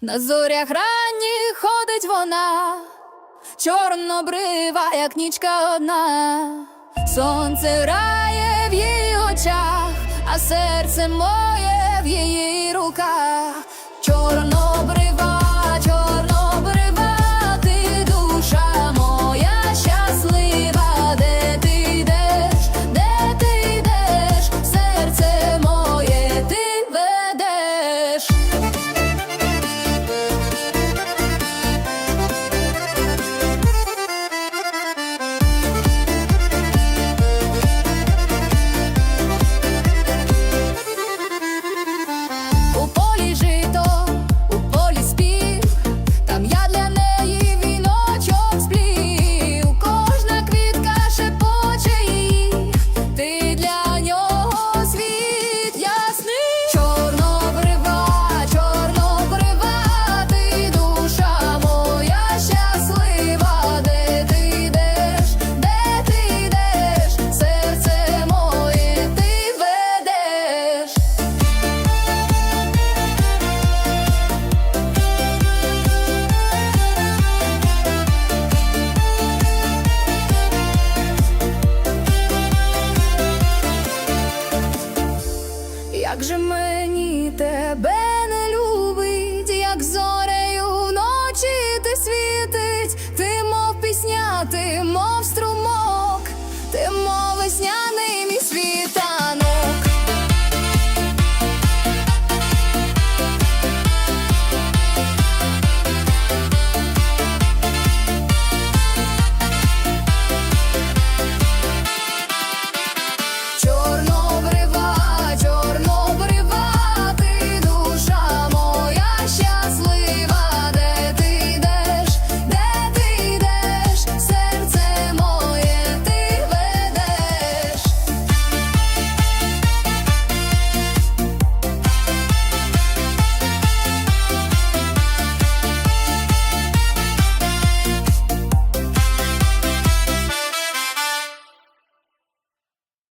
На зорях ранніх ходить вона, чорнобрива, як нічка одна, сонце грає в її очах, а серце моє в її руках. як же мені тебе не любить, як зорею вночі ти світить, ти мов пісня, ти мов стру.